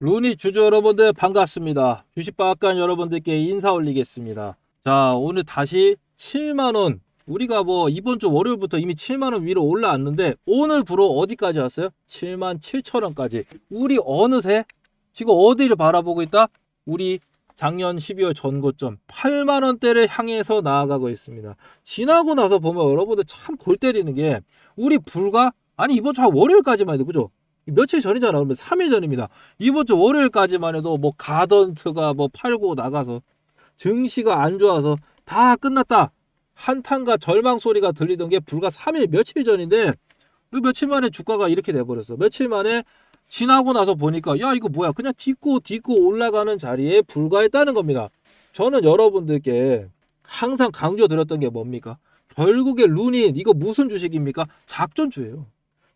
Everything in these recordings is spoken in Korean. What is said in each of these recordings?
루니 주주 여러분들 반갑습니다. 주식박간 여러분들께 인사 올리겠습니다. 자, 오늘 다시 7만원. 우리가 뭐 이번 주 월요일부터 이미 7만원 위로 올라왔는데 오늘 부로 어디까지 왔어요? 7만 7천원까지. 우리 어느새 지금 어디를 바라보고 있다? 우리 작년 12월 전고점 8만원대를 향해서 나아가고 있습니다. 지나고 나서 보면 여러분들 참 골 때리는 게 우리 불과 아니 이번 주한 월요일까지만 해도 그죠? 며칠 전이잖아. 그러면 3일 전입니다. 이번 주 월요일까지만 해도 뭐 가던트가 뭐 팔고 나가서 증시가 안 좋아서 다 끝났다. 한탄과 절망 소리가 들리던 게 불과 3일 며칠 전인데 그 며칠 만에 주가가 이렇게 돼버렸어. 며칠 만에 지나고 나서 보니까 야 이거 뭐야 그냥 딛고 딛고 올라가는 자리에 불과했다는 겁니다. 저는 여러분들께 항상 강조드렸던 게 뭡니까? 결국에 룬이 이거 무슨 주식입니까? 작전주예요.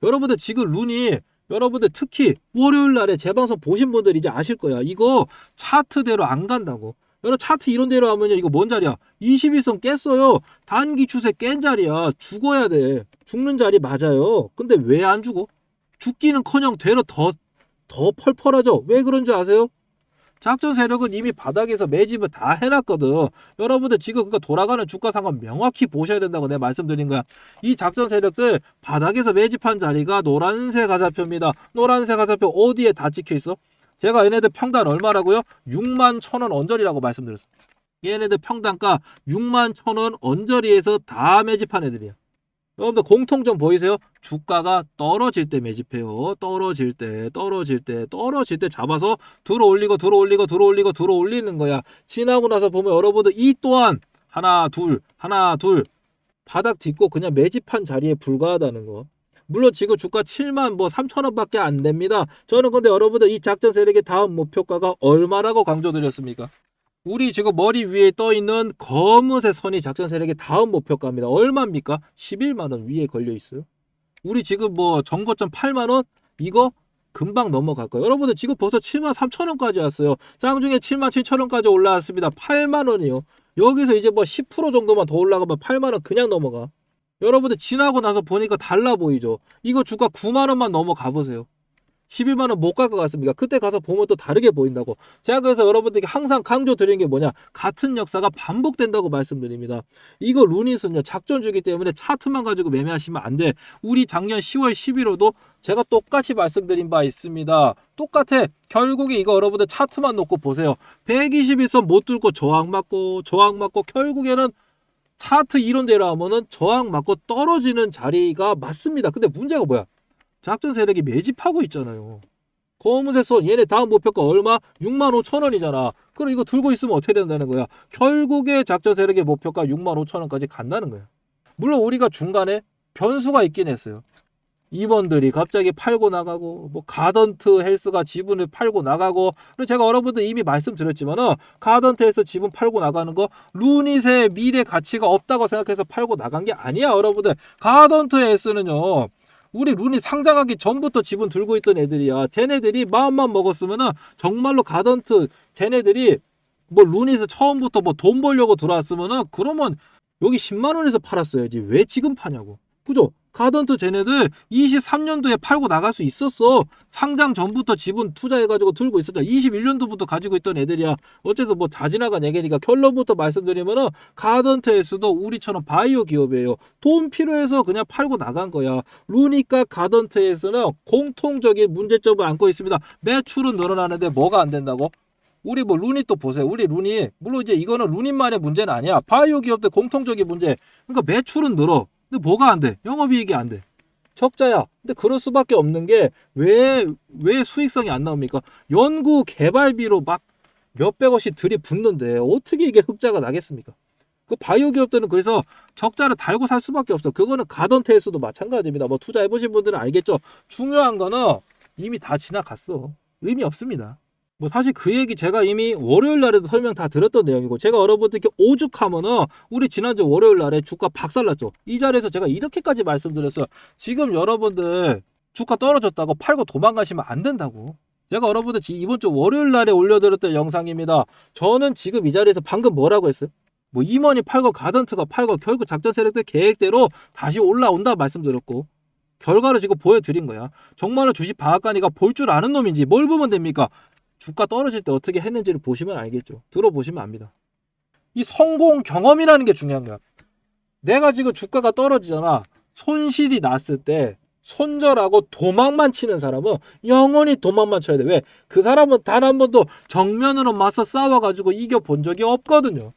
여러분들 지금 룬이 여러분들 특히 월요일 날에 재방송 보신 분들 이제 아실 거야. 이거 차트대로 안 간다고. 여러분 차트 이런 대로 하면요. 이거 뭔 자리야? 21선 깼어요. 단기 추세 깬 자리야. 죽어야 돼. 죽는 자리 맞아요. 근데 왜 안 죽어? 죽기는커녕 되려 더, 더 펄펄하죠. 왜 그런지 아세요? 작전 세력은 이미 바닥에서 매집을 다 해놨거든. 여러분들 지금 그거 돌아가는 주가 상황 명확히 보셔야 된다고 내가 말씀드린 거야. 이 작전 세력들 바닥에서 매집한 자리가 노란색 가사표입니다. 노란색 가사표 어디에 다 찍혀 있어? 제가 얘네들 평단 얼마라고요? 6만 천 원 언저리라고 말씀드렸어요. 얘네들 평단가 6만 천 원 언저리에서 다 매집한 애들이야. 여러분들 공통점 보이세요? 주가가 떨어질 때 매집해요. 떨어질 때, 떨어질 때, 떨어질 때 잡아서 들어 올리고, 들어 올리고, 들어 올리고, 들어 올리는 거야. 지나고 나서 보면 여러분들 이 또한 하나, 둘, 하나, 둘 바닥 딛고 그냥 매집한 자리에 불과하다는 거. 물론 지금 주가 7만 뭐 3천 원밖에 안 됩니다. 저는 근데 여러분들 이 작전 세력의 다음 목표가가 얼마라고 강조드렸습니까? 우리 지금 머리 위에 떠 있는 검은색 선이 작전 세력의 다음 목표가입니다. 얼마입니까? 11만 원 위에 걸려 있어요. 우리 지금 뭐 정거점 8만 원 이거 금방 넘어갈 거예요. 여러분들 지금 벌써 7만 3천 원까지 왔어요. 짱중에 7만 7천 원까지 올라왔습니다. 8만 원이요. 여기서 이제 뭐 10% 정도만 더 올라가면 8만 원 그냥 넘어가. 여러분들 지나고 나서 보니까 달라 보이죠. 이거 주가 9만 원만 넘어가 보세요. 11만 원 못 갈 것 같습니다. 그때 가서 보면 또 다르게 보인다고. 제가 그래서 여러분들께 항상 강조 드리는 게 뭐냐? 같은 역사가 반복된다고 말씀드립니다. 이거 루닛은요 작전주기 때문에 차트만 가지고 매매하시면 안 돼. 우리 작년 10월 11호도 제가 똑같이 말씀드린 바 있습니다. 똑같아. 결국에 이거 여러분들 차트만 놓고 보세요. 121선 못 뚫고 저항 맞고 저항 맞고 결국에는 차트 이론대로 하면은 저항 맞고 떨어지는 자리가 맞습니다. 근데 문제가 뭐야? 작전 세력이 매집하고 있잖아요. 검은색 선 얘네 다음 목표가 얼마? 6만 5천 원이잖아. 그럼 이거 들고 있으면 어떻게 된다는 거야? 결국에 작전 세력의 목표가 6만 5천 원까지 간다는 거야. 물론 우리가 중간에 변수가 있긴 했어요. 임원들이 갑자기 팔고 나가고 뭐 가던트 헬스가 지분을 팔고 나가고 그리고 제가 여러분들 이미 말씀드렸지만은 가던트 헬스 지분 팔고 나가는 거 루닛의 미래 가치가 없다고 생각해서 팔고 나간 게 아니야 여러분들 가던트 헬스는요 우리 룬이 상장하기 전부터 지분 들고 있던 애들이야. 쟤네들이 마음만 먹었으면은 정말로 가던트 쟤네들이 뭐 룬에서 처음부터 뭐 돈 벌려고 들어왔으면은 그러면 여기 10만 원에서 팔았어야지. 왜 지금 파냐고. 그죠? 가던트 쟤네들 23년도에 팔고 나갈 수 있었어. 상장 전부터 지분 투자해가지고 들고 있었잖아. 21년도부터 가지고 있던 애들이야. 어쨌든 뭐 자지나간 얘기니까 결론부터 말씀드리면은 가던트에서도 우리처럼 바이오 기업이에요. 돈 필요해서 그냥 팔고 나간 거야. 루니까 가던트에서는 공통적인 문제점을 안고 있습니다. 매출은 늘어나는데 뭐가 안 된다고? 우리 뭐 루닛 또 보세요. 우리 루닛 물론 이제 이거는 루닛만의 문제는 아니야. 바이오 기업들 공통적인 문제. 그러니까 매출은 늘어. 근데 뭐가 안 돼? 영업이익이 안 돼. 적자야. 근데 그럴 수밖에 없는 게왜왜 수익성이 안 나옵니까? 연구 개발비로 막 몇백억씩 들이붓는데 어떻게 이게 흑자가 나겠습니까? 그 바이오 기업들은 그래서 적자를 달고 살 수밖에 없어. 그거는 가던테에서도 마찬가지입니다. 뭐 투자해 보신 분들은 알겠죠. 중요한 거는 이미 다 지나갔어. 의미 없습니다. 뭐 사실 그 얘기 제가 이미 월요일 날에도 설명 다 드렸던 내용이고 제가 여러분들께 오죽하면은 우리 지난주 월요일 날에 주가 박살났죠. 이 자리에서 제가 이렇게까지 말씀드렸어요. 지금 여러분들 주가 떨어졌다고 팔고 도망가시면 안 된다고. 제가 여러분들 지- 이번 주 월요일 날에 올려드렸던 영상입니다. 저는 지금 이 자리에서 방금 뭐라고 했어요? 뭐 임원이 팔고 가던트가 팔고 결국 작전 세력들 계획대로 다시 올라온다 말씀드렸고 결과를 지금 보여드린 거야. 정말로 주식 방앗간이가 볼 줄 아는 놈인지 뭘 보면 됩니까? 주가 떨어질 때 어떻게 했는지를 보시면 알겠죠. 들어보시면 압니다. 이 성공 경험이라는 게 중요한 거야. 내가 지금 주가가 떨어지잖아. 손실이 났을 때 손절하고 도망만 치는 사람은 영원히 도망만 쳐야 돼. 왜? 그 사람은 단 한 번도 정면으로 맞서 싸워가지고 이겨본 적이 없거든요.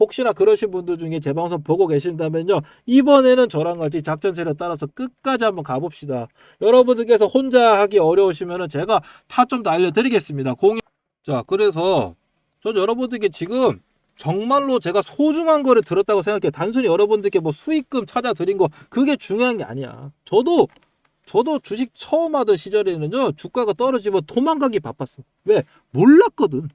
혹시나 그러신 분들 중에 제 방송 보고 계신다면요. 이번에는 저랑 같이 작전 세력 따라서 끝까지 한번 가봅시다. 여러분들께서 혼자 하기 어려우시면은 제가 타점 도 알려드리겠습니다. 공... 자, 그래서 전 여러분들께 지금 정말로 제가 소중한 거를 들었다고 생각해요. 단순히 여러분들께 뭐 수익금 찾아드린 거 그게 중요한 게 아니야. 저도 저도 주식 처음 하던 시절에는요 주가가 떨어지면 도망가기 바빴어. 왜? 몰랐거든.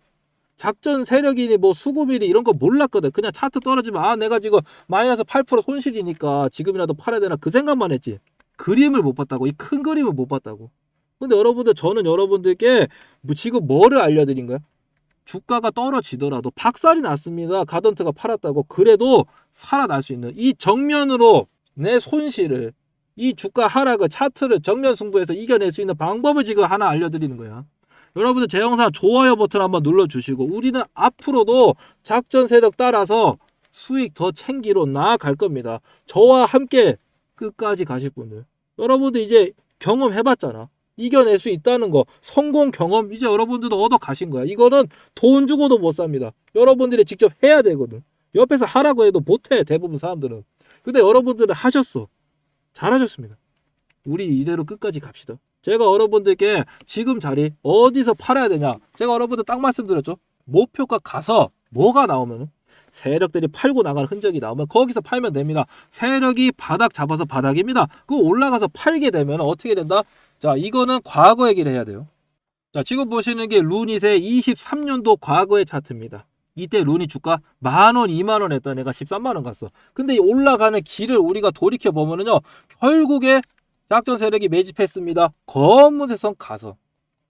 작전 세력이니 뭐 수급이니 이런 거 몰랐거든. 그냥 차트 떨어지면 아 내가 지금 마이너스 8% 손실이니까 지금이라도 팔아야 되나 그 생각만 했지. 그림을 못 봤다고 이 큰 그림을 못 봤다고. 근데 여러분들 저는 여러분들께 뭐 지금 뭐를 알려드린 거야? 주가가 떨어지더라도 박살이 났습니다. 가던트가 팔았다고 그래도 살아날 수 있는 이 정면으로 내 손실을 이 주가 하락을 차트를 정면 승부해서 이겨낼 수 있는 방법을 지금 하나 알려드리는 거야. 여러분들 제 영상 좋아요 버튼 한번 눌러주시고 우리는 앞으로도 작전 세력 따라서 수익 더 챙기러 나아갈 겁니다. 저와 함께 끝까지 가실 분들. 여러분들 이제 경험해봤잖아. 이겨낼 수 있다는 거. 성공 경험 이제 여러분들도 얻어 가신 거야. 이거는 돈 주고도 못 삽니다. 여러분들이 직접 해야 되거든. 옆에서 하라고 해도 못해 대부분 사람들은. 근데 여러분들은 하셨어. 잘하셨습니다. 우리 이대로 끝까지 갑시다 제가 여러분들께 지금 자리 어디서 팔아야 되냐 제가 여러분들 딱 말씀드렸죠 목표가 가서 뭐가 나오면 세력들이 팔고 나가는 흔적이 나오면 거기서 팔면 됩니다 세력이 바닥 잡아서 바닥입니다 그 올라가서 팔게 되면 어떻게 된다 자, 이거는 과거 얘기를 해야 돼요. 자, 지금 보시는 게 루닛의 23년도 과거의 차트입니다. 이때 루닛 주가 만원, 이만원 했던 애가 13만원 갔어. 근데 이 올라가는 길을 우리가 돌이켜 보면은요, 결국에 작전 세력이 매집했습니다. 검은색 선 가서.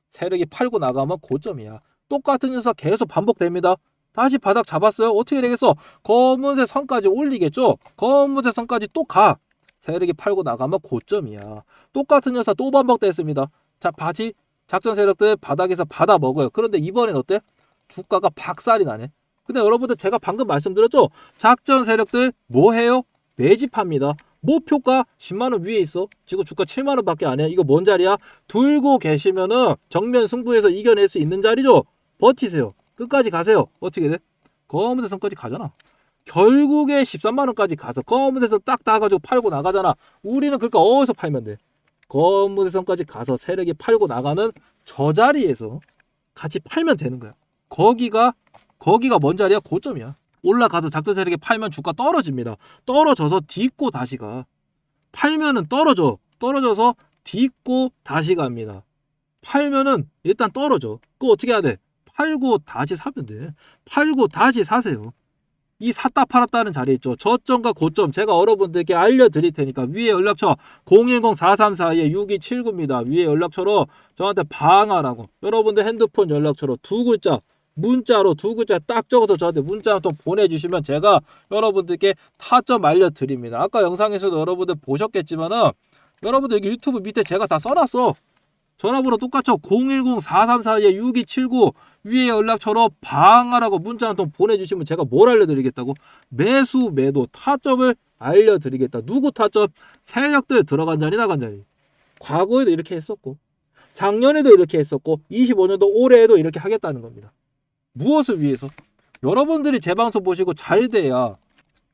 세력이 팔고 나가면 고점이야. 똑같은 녀석 계속 반복됩니다. 다시 바닥 잡았어요. 어떻게 되겠어? 검은색 선까지 올리겠죠? 검은색 선까지 또 가. 세력이 팔고 나가면 고점이야. 똑같은 녀사 또 반복됐습니다. 자, 바지 작전 세력들 바닥에서 받아 먹어요. 그런데 이번엔 어때? 주가가 박살이 나네. 근데 여러분들 제가 방금 말씀드렸죠? 작전 세력들 뭐 해요? 매집합니다. 목표가 10만 원 위에 있어. 지금 주가 7만 원 밖에 안 해. 이거 뭔 자리야? 들고 계시면은 정면 승부에서 이겨낼 수 있는 자리죠. 버티세요. 끝까지 가세요. 어떻게 돼? 검은색 선까지 가잖아. 결국에 13만 원까지 가서 검은색선 딱 따가지고 팔고 나가잖아. 우리는 그러니까 어디서 팔면 돼? 검은색선까지 가서 세력이 팔고 나가는 저 자리에서 같이 팔면 되는 거야. 거기가 거기가 뭔 자리야? 고점이야. 올라가서 작전 세력이 팔면 주가 떨어집니다. 떨어져서 딛고 다시 가. 팔면은 떨어져. 떨어져서 딛고 다시 갑니다. 팔면은 일단 떨어져. 그거 어떻게 해야 돼? 팔고 다시 사면 돼. 팔고 다시 사세요. 이 샀다 팔았다는 자리 있죠. 저점과 고점 제가 여러분들께 알려드릴 테니까 위에 연락처 010-434-6279입니다. 위에 연락처로 저한테 방하라고 여러분들 핸드폰 연락처로 두 글자 문자로 두 글자 딱 적어서 저한테 문자 한 통 보내주시면 제가 여러분들께 타점 알려드립니다. 아까 영상에서도 여러분들 보셨겠지만은 여러분들 여기 유튜브 밑에 제가 다 써놨어. 전화번호 똑같죠? 010-434-6279 위에 연락처로 방하라고 문자 한 통 보내주시면 제가 뭘 알려드리겠다고? 매수, 매도, 타점을 알려드리겠다. 누구 타점? 세력들 들어간 자리, 나간 자리. 과거에도 이렇게 했었고, 작년에도 이렇게 했었고, 25년도 올해에도 이렇게 하겠다는 겁니다. 무엇을 위해서? 여러분들이 제 방송 보시고 잘 돼야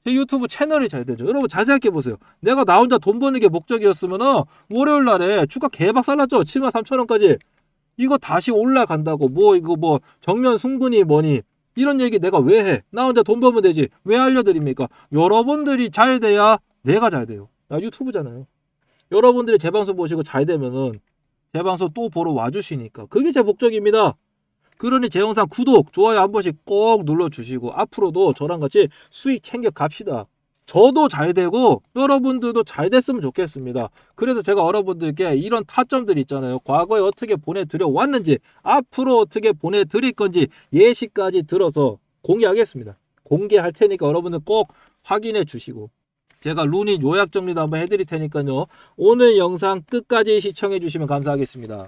제 유튜브 채널이 잘 되죠. 여러분 잘 생각해 보세요. 내가 나 혼자 돈 버는 게 목적이었으면은 월요일 날에 주가 개박살 났죠. 7만 3천 원까지. 이거 다시 올라간다고 뭐 이거 뭐 정면 승분이 뭐니 이런 얘기 내가 왜 해? 나 혼자 돈 벌면 되지. 왜 알려드립니까? 여러분들이 잘 돼야 내가 잘 돼요. 나 유튜브잖아요. 여러분들이 제 방송 보시고 잘 되면은 제 방송 또 보러 와주시니까 그게 제 목적입니다. 그러니 제 영상 구독, 좋아요 한 번씩 꼭 눌러주시고 앞으로도 저랑 같이 수익 챙겨 갑시다. 저도 잘 되고 여러분들도 잘 됐으면 좋겠습니다. 그래서 제가 여러분들께 이런 타점들 있잖아요. 과거에 어떻게 보내드려 왔는지 앞으로 어떻게 보내드릴 건지 예시까지 들어서 공개하겠습니다. 공개할 테니까 여러분들 꼭 확인해 주시고 제가 루닛 요약 정리도 한번 해드릴 테니까요. 오늘 영상 끝까지 시청해 주시면 감사하겠습니다.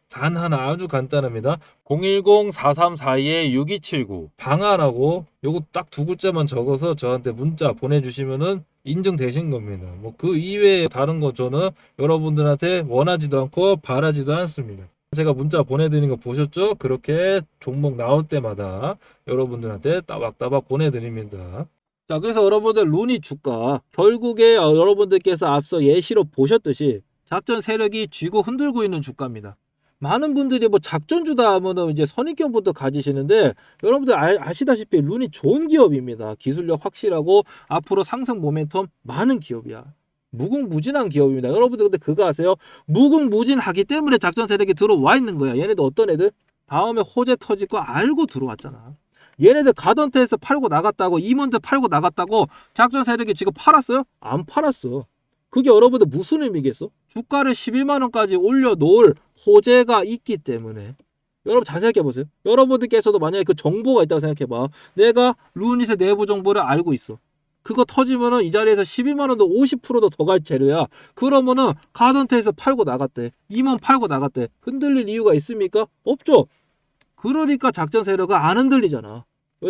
단 하나 아주 간단합니다. 010-4342-6279 방아라고 요거 딱 두 글자만 적어서 저한테 문자 보내주시면은 인증되신 겁니다. 뭐 그 이외에 다른 거 저는 여러분들한테 원하지도 않고 바라지도 않습니다. 제가 문자 보내드린 거 보셨죠? 그렇게 종목 나올 때마다 여러분들한테 따박따박 보내드립니다. 자, 그래서 여러분들 루니 주가 결국에 어, 여러분들께서 앞서 예시로 보셨듯이 작전 세력이 쥐고 흔들고 있는 주가입니다. 많은 분들이 뭐 작전주다 하면은 이제 선입견부터 가지시는데 여러분들 아, 아시다시피 룬이 좋은 기업입니다. 기술력 확실하고 앞으로 상승 모멘텀 많은 기업이야. 무궁무진한 기업입니다. 여러분들 근데 그거 아세요? 무궁무진하기 때문에 작전 세력이 들어와 있는 거야. 얘네들 어떤 애들? 다음에 호재 터질 거 알고 들어왔잖아. 얘네들 가던 테에서 팔고 나갔다고 임원대 팔고 나갔다고 작전 세력이 지금 팔았어요? 안 팔았어. 그게 여러분들 무슨 의미겠어? 주가를 11만 원까지 올려놓을 호재가 있기 때문에 여러분 잘 생각해 보세요. 여러분들께서도 만약에 그 정보가 있다고 생각해 봐. 내가 루닛의 내부 정보를 알고 있어. 그거 터지면은 이 자리에서 12만 원도 50%도 더 갈 재료야. 그러면은 가던테에서 팔고 나갔대. 임원 팔고 나갔대. 흔들릴 이유가 있습니까? 없죠. 그러니까 작전 세력가 안 흔들리잖아.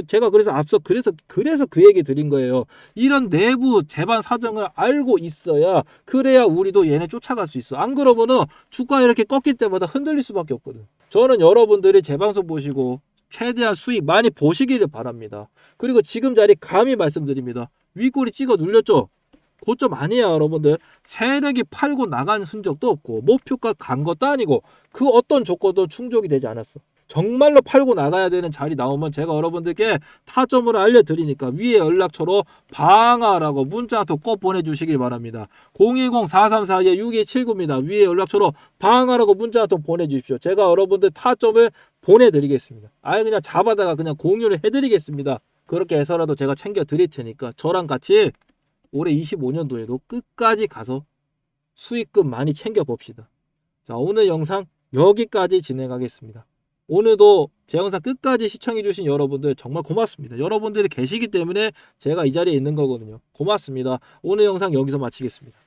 제가 그래서 앞서 그래서 그래서 그 얘기 드린 거예요. 이런 내부 재반 사정을 알고 있어야 그래야 우리도 얘네 쫓아갈 수 있어. 안 그러면은 주가 이렇게 꺾일 때마다 흔들릴 수밖에 없거든. 저는 여러분들이 제 방송 보시고 최대한 수익 많이 보시기를 바랍니다. 그리고 지금 자리 감히 말씀드립니다. 윗꼬리 찍어 눌렸죠? 고점 아니야 여러분들. 세력이 팔고 나간 흔적도 없고 목표가 간 것도 아니고 그 어떤 조건도 충족이 되지 않았어. 정말로 팔고 나가야 되는 자리 나오면 제가 여러분들께 타점을 알려드리니까 위에 연락처로 방아라고 문자 꼭 보내주시길 바랍니다. 010-4342-6279입니다. 위에 연락처로 방아라고 문자 통 보내주십시오. 제가 여러분들 타점을 보내드리겠습니다. 아예 그냥 잡아다가 그냥 공유를 해드리겠습니다. 그렇게 해서라도 제가 챙겨 드릴 테니까 저랑 같이 올해 25년도에도 끝까지 가서 수익금 많이 챙겨 봅시다. 자, 오늘 영상 여기까지 진행하겠습니다. 오늘도 제 영상 끝까지 시청해주신 여러분들 정말 고맙습니다. 여러분들이 계시기 때문에 제가 이 자리에 있는 거거든요. 고맙습니다. 오늘 영상 여기서 마치겠습니다.